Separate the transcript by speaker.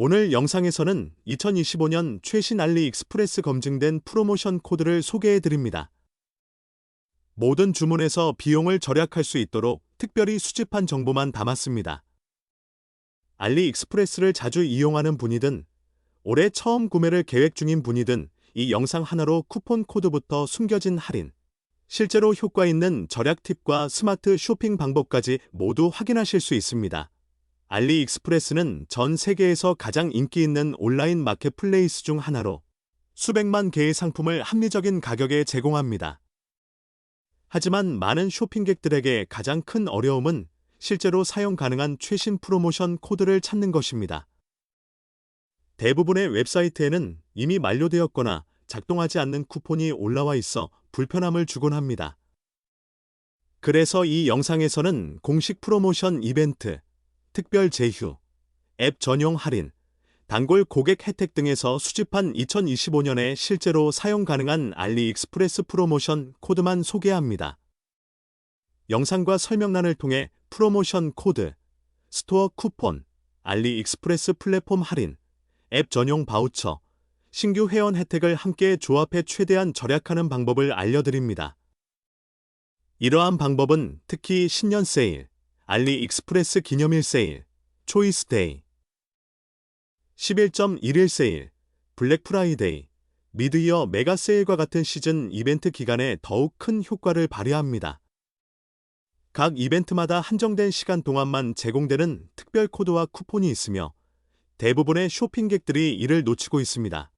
Speaker 1: 오늘 영상에서는 2025년 최신 알리익스프레스 검증된 프로모션 코드를 소개해 드립니다. 모든 주문에서 비용을 절약할 수 있도록 특별히 수집한 정보만 담았습니다. 알리익스프레스를 자주 이용하는 분이든 올해 처음 구매를 계획 중인 분이든 이 영상 하나로 쿠폰 코드부터 숨겨진 할인, 실제로 효과 있는 절약 팁과 스마트 쇼핑 방법까지 모두 확인하실 수 있습니다. 알리익스프레스는 전 세계에서 가장 인기 있는 온라인 마켓플레이스 중 하나로 수백만 개의 상품을 합리적인 가격에 제공합니다. 하지만 많은 쇼핑객들에게 가장 큰 어려움은 실제로 사용 가능한 최신 프로모션 코드를 찾는 것입니다. 대부분의 웹사이트에는 이미 만료되었거나 작동하지 않는 쿠폰이 올라와 있어 불편함을 주곤 합니다. 그래서 이 영상에서는 공식 프로모션 이벤트, 특별 제휴, 앱 전용 할인, 단골 고객 혜택 등에서 수집한 2025년에 실제로 사용 가능한 알리익스프레스 프로모션 코드만 소개합니다. 영상과 설명란을 통해 프로모션 코드, 스토어 쿠폰, 알리익스프레스 플랫폼 할인, 앱 전용 바우처, 신규 회원 혜택을 함께 조합해 최대한 절약하는 방법을 알려드립니다. 이러한 방법은 특히 신년 세일, 알리익스프레스 기념일 세일, 초이스 데이, 11.1일 세일, 블랙 프라이데이, 미드이어 메가 세일과 같은 시즌 이벤트 기간에 더욱 큰 효과를 발휘합니다. 각 이벤트마다 한정된 시간 동안만 제공되는 특별 코드와 쿠폰이 있으며 대부분의 쇼핑객들이 이를 놓치고 있습니다.